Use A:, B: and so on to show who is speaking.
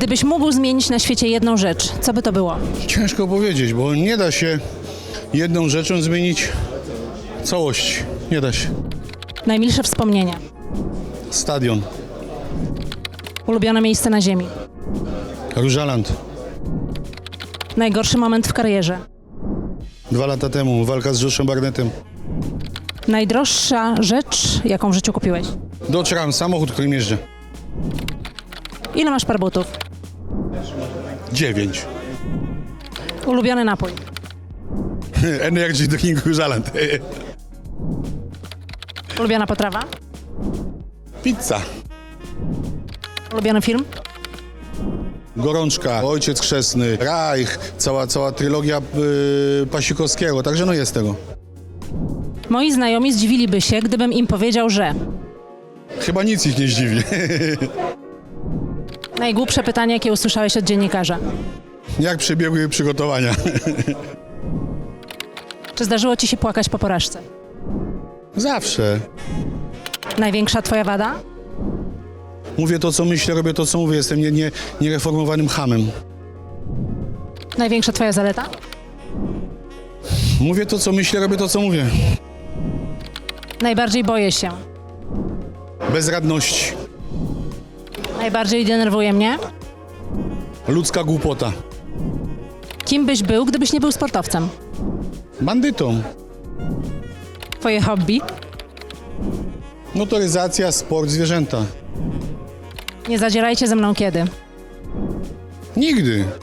A: Gdybyś mógł zmienić na świecie jedną rzecz, co by to było?
B: Ciężko powiedzieć, bo nie da się jedną rzeczą zmienić całości. Nie da się.
A: Najmilsze wspomnienie.
B: Stadion,
A: Ulubione miejsce na ziemi.
B: Różaland.
A: Najgorszy moment w karierze.
B: Dwa lata temu walka z Joszem Barnettem.
A: Najdroższa rzecz, jaką w życiu kupiłeś.
B: Doczekałem samochód, którym jeżdżę.
A: Ile masz par butów?
B: Dziewięć.
A: Ulubiony napój.
B: Energy Drink Różaland.
A: Ulubiona potrawa.
B: Pizza.
A: Ulubiony film.
B: Gorączka, Ojciec Chrzestny, Reich, cała, cała trylogia yy, Pasikowskiego, także no jest tego.
A: Moi znajomi zdziwiliby się, gdybym im powiedział, że
B: Chyba nic ich nie zdziwi.
A: najgłupsze pytanie, jakie usłyszałeś od dziennikarza.
B: Jak przebiegły przygotowania?
A: Czy zdarzyło ci się płakać po porażce?
B: Zawsze.
A: Największa twoja wada?
B: Mówię to, co myślę, robię to, co mówię. Jestem nie, nie, niereformowanym hamem.
A: Największa twoja zaleta?
B: Mówię to, co myślę, robię to, co mówię.
A: Najbardziej boję się.
B: Bezradności.
A: Najbardziej denerwuje mnie.
B: Ludzka głupota.
A: Kim byś był, gdybyś nie był sportowcem?
B: Bandytą.
A: Twoje hobby?
B: Motoryzacja, sport, zwierzęta.
A: Nie zadzierajcie ze mną kiedy.
B: Nigdy.